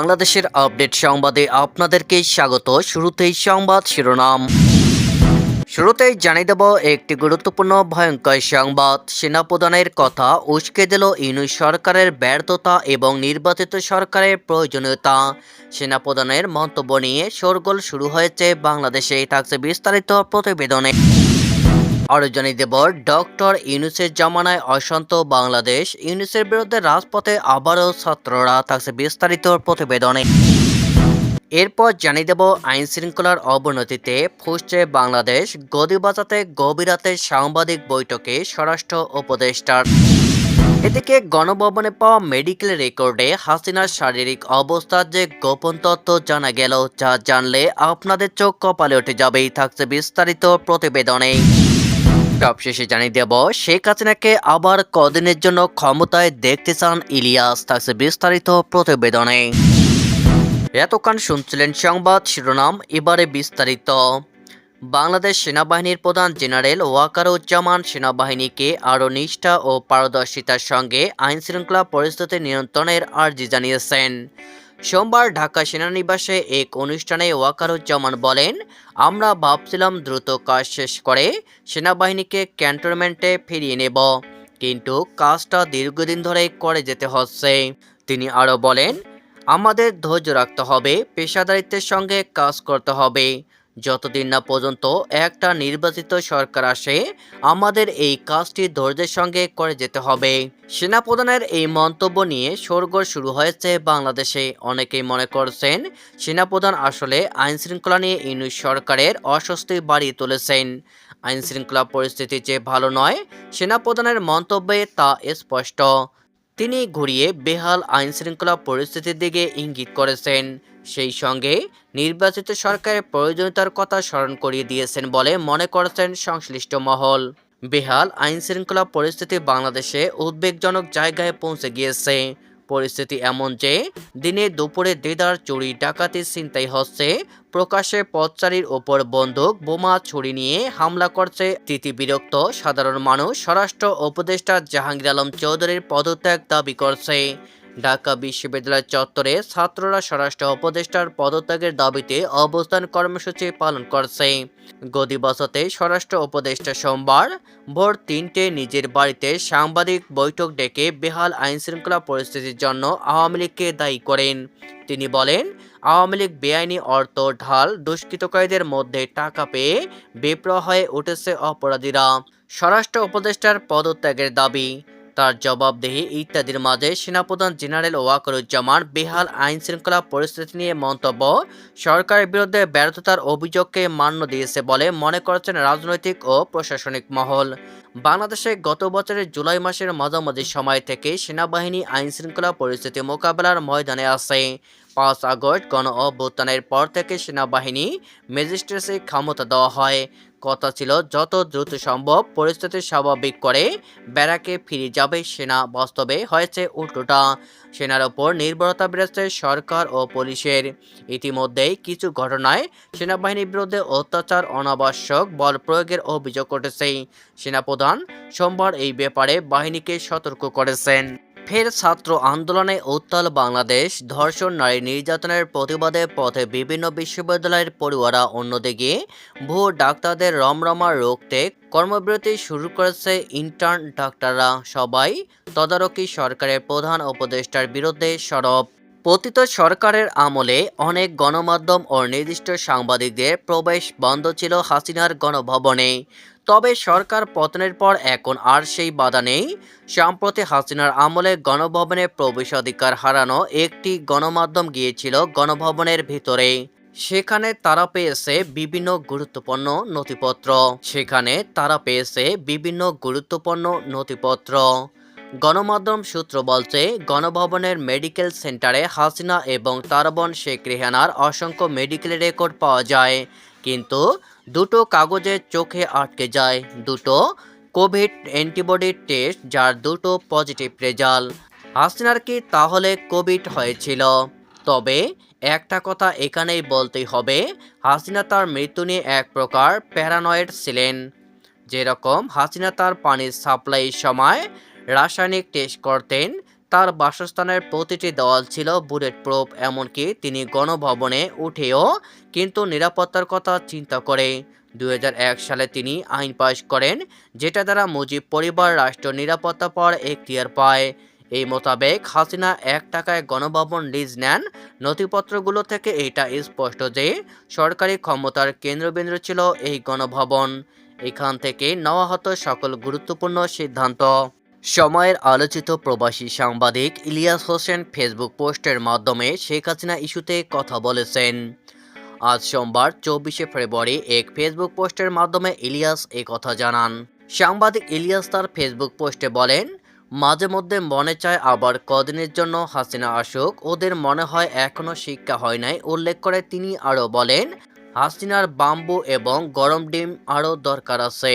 বাংলাদেশের আপডেট সংবাদে আপনাদেরকে স্বাগত। শুরুতেই সংবাদ শিরোনাম। শুরুতেই জানিয়ে দেব একটি গুরুত্বপূর্ণ ভয়ঙ্কর সংবাদ। সেনাপ্রধানের কথা উস্কে দিল ইউনুস সরকারের ব্যর্থতা এবং নির্বাচিত সরকারের প্রয়োজনীয়তা। সেনাপ্রধানের মন্তব্য নিয়ে শোরগোল শুরু হয়েছে বাংলাদেশে। থাকছে বিস্তারিত প্রতিবেদনে। আরও জানিয়ে দেব ডক্টর ইউনুসের জামানায় অশান্ত বাংলাদেশ। ইউনুসের বিরুদ্ধে রাজপথে আবারও ছাত্ররা থাকছে বিস্তারিত প্রতিবেদনে। এরপর জানিয়ে দেব আইন শৃঙ্খলার অবনতিতে ফুসছে বাংলাদেশ। গদি বাঁচাতে গভীরাতে সাংবাদিক বৈঠকে স্বরাষ্ট্র উপদেষ্টার। এদিকে গণভবনে পাওয়া মেডিকেল রেকর্ডে হাসিনার শারীরিক অবস্থার যে গোপন তথ্য জানা গেল, যা জানলে আপনাদের চোখ কপালে উঠে যাবেই, থাকছে বিস্তারিত প্রতিবেদনে। সবশেষে জানিয়ে দেব, শেখ হাসিনাকে আবার কদিনের জন্য ক্ষমতায় দেখতে চান ইলিয়াস, থাকছে বিস্তারিত প্রতিবেদনে। এতক্ষণ শুনছিলেন সংবাদ শিরোনাম, এবারে বিস্তারিত। বাংলাদেশ সেনাবাহিনীর প্রধান জেনারেল ওয়াকারুজ্জামান সেনাবাহিনীকে আরও নিষ্ঠা ও পারদর্শিতার সঙ্গে আইনশৃঙ্খলা পরিস্থিতি নিয়ন্ত্রণের আর্জি জানিয়েছেন। সোমবার ঢাকা সেনানিবাসে এক অনুষ্ঠানে ওয়াকারুজ্জামান বলেন, আমরা ভাবছিলাম দ্রুত কাজ শেষ করে সেনাবাহিনীকে ক্যান্টনমেন্টে ফিরিয়ে নেব, কিন্তু কাজটা দীর্ঘদিন ধরে করে যেতে হচ্ছে। তিনি আরও বলেন, আমাদের ধৈর্য রাখতে হবে, পেশাদারিত্বের সঙ্গে কাজ করতে হবে। যতদিন না পর্যন্ত একটা নির্বাচিত সরকার আসে, আমাদের এই কাজটি ধৈর্যের সঙ্গে করে যেতে হবে। সেনাপ্রধানের এই মন্তব্য নিয়ে সরগোল শুরু হয়েছে বাংলাদেশে। অনেকেই মনে করছেন, সেনাপ্রধান আসলে আইন শৃঙ্খলা নিয়ে ইউনুস সরকারের অস্বস্তি বাড়িয়ে তুলেছেন। আইন শৃঙ্খলা পরিস্থিতি যে ভালো নয়, সেনাপ্রধানের মন্তব্যে তা স্পষ্ট। তিনি ঘুরিয়ে বেহাল আইন শৃঙ্খলা পরিস্থিতির দিকে ইঙ্গিত করেছেন। সেই সঙ্গে নির্বাচিত সরকারের প্রয়োজনীয়তার কথা স্মরণ করিয়ে দিয়েছেন বলে মনে করেছেন সংশ্লিষ্ট মহল। বেহাল আইন শৃঙ্খলা পরিস্থিতি বাংলাদেশে উদ্বেগজনক জায়গায় পৌঁছে গিয়েছে। পরিস্থিতি এমন যে দিনে দুপুরে দেদার চুরি ডাকাতি চিন্তাই হচ্ছে। প্রকাশ্যে পথচারীর ওপর বন্দুক, বোমা, ছুরি নিয়ে হামলা করছে তিতি বিরক্ত। সাধারণ মানুষ, স্বরাষ্ট্র উপদেষ্টা জাহাঙ্গীর আলম চৌধুরীর পদত্যাগ দাবি করছে। ঢাকা বিশ্ববিদ্যালয় চত্বরে ছাত্ররা স্বরাষ্ট্র উপদেষ্টার পদত্যাগের দাবিতে অবস্থান কর্মসূচি পালন করছে। গদি বসতে স্বরাষ্ট্র উপদেষ্টা সোমবার ভোর তিনটে নিজের বাড়িতে সাংবাদিক বৈঠক ডেকে বেহাল আইনশৃঙ্খলা পরিস্থিতির জন্য আওয়ামী লীগকে দায়ী করেন। তিনি বলেন, আওয়ামী লীগ বেআইনি অর্থ ঢাল দুষ্কৃতকারীদের মধ্যে টাকা পেয়ে বেপরোয়া হয়ে উঠেছে অপরাধীরা। স্বরাষ্ট্র উপদেষ্টার পদত্যাগের দাবি তার জবাবদেহি ইত্যাদির মাঝে সেনাপ্রধান জেনারেল ওয়াকরুজ্জামান বেহাল আইন শৃঙ্খলা পরিস্থিতি নিয়ে মন্তব্য, সরকারের বিরুদ্ধে ব্যর্থতার অভিযোগকে মান্য দিয়েছে বলে মনে করছেন রাজনৈতিক ও প্রশাসনিক মহল। বাংলাদেশে গত বছরের জুলাই মাসের মাঝামাঝি সময় থেকে সেনাবাহিনী আইন শৃঙ্খলা পরিস্থিতি মোকাবেলার ময়দানে আছে। পাঁচ আগস্ট গণ অভ্যুত্থানের পর থেকে সেনাবাহিনী ম্যাজিস্ট্রেটের ক্ষমতা দেওয়া হয়। কথা ছিল, যত দ্রুত সম্ভব পরিস্থিতি স্বাভাবিক করে ব্যারাকে ফিরে যাবে সেনা, বাস্তবে হয়েছে উল্টোটা। সেনার ওপর নির্ভরতা বেড়েছে সরকার ও পুলিশের। ইতিমধ্যেই কিছু ঘটনায় সেনাবাহিনীর বিরুদ্ধে অত্যাচার, অনাবশ্যক বল প্রয়োগের অভিযোগ উঠেছে সেনাপ্রধান সোমবার এই ব্যাপারে বাহিনীকে সতর্ক করেছেন। ফের ছাত্র আন্দোলনে উত্তাল বাংলাদেশ, ধর্ষণ নারী নির্যাতনের প্রতিবাদে পথে বিভিন্ন বিশ্ববিদ্যালয়ের পড়ুয়ারা অন্যদিকে ভুয়ো ডাক্তারদের রমরমা রোগতে কর্মবিরতি শুরু করেছে ইন্টার্ন ডাক্তাররা। সবাই তদারকি সরকারের প্রধান উপদেষ্টার বিরুদ্ধে সরব। পতিত সরকারের আমলে অনেক গণমাধ্যম ও নির্দিষ্ট সাংবাদিকদের প্রবেশ বন্ধ ছিল হাসিনার গণভবনে। তবে সরকার পতনের পর এখন আর সেই বাধা নেই। সম্প্রতি হাসিনার আমলে গণভবনে প্রবেশাধিকার হারানো একটি গণমাধ্যম গিয়েছিল গণভবনের ভিতরে। সেখানে তারা পেয়েছে বিভিন্ন গুরুত্বপূর্ণ নথিপত্র। সেখানে তারা পেয়েছে বিভিন্ন গুরুত্বপূর্ণ নথিপত্র। গণমাধ্যম সূত্র বলছে, গণভবনের মেডিকেল সেন্টারে হাসিনা এবং তার বোন শেখ রেহানার অসংখ্য মেডিকেল রেকর্ড পাওয়া যায়। কিন্তু দুটো কাগজে চোখে আটকে যায়। দুটো কোভিড অ্যান্টিবডি টেস্ট যার দুটো পজিটিভ রেজাল্ট। হাসিনার কি তাহলে কোভিড হয়েছিল? তবে একটা কথা এখানেই বলতেই হবে, হাসিনা তার মৃত্যু নিয়ে এক প্রকার প্যারানয়েড ছিলেন। যেরকম হাসিনা তার পানির সাপ্লাইয়ের সময় রাসায়নিক টেস্ট করতেন তার বাসস্থানের প্রতিটি দেওয়াল ছিল বুলেট প্রুফ, এমনকি তিনি গণভবনে উঠেও কিন্তু নিরাপত্তার কথা চিন্তা করে। দু হাজার এক সালে তিনি আইন পাশ করেন, যেটা দ্বারা মুজিব পরিবার রাষ্ট্র নিরাপত্তা পর এখতিয়ার পায়। এই মোতাবেক হাসিনা এক টাকায় গণভবন লিজ নেন। নথিপত্রগুলো থেকে এটা স্পষ্ট যে সরকারি ক্ষমতার কেন্দ্রবিন্দু ছিল এই গণভবন। এখান থেকে নেওয়া হতো সকল গুরুত্বপূর্ণ সিদ্ধান্ত। সময়ের আলোচিত প্রবাসী সাংবাদিক ইলিয়াস হোসেন ফেসবুক পোস্টের মাধ্যমে শেখ হাসিনা ইস্যুতে কথা বলেছেন। আজ সোমবার, চব্বিশে ফেব্রুয়ারি, এক ফেসবুক পোস্টের মাধ্যমে ইলিয়াস এ কথা জানান। সাংবাদিক ইলিয়াস তার ফেসবুক পোস্টে বলেন, মাঝে মধ্যে মনে চায় আবার কদিনের জন্য হাসিনা আসুক। ওদের মনে হয় এখনও শিক্ষা হয় নাই। উল্লেখ করে তিনি আরও বলেন, হাসিনার বাম্বু এবং গরম ডিম আরও দরকার আছে।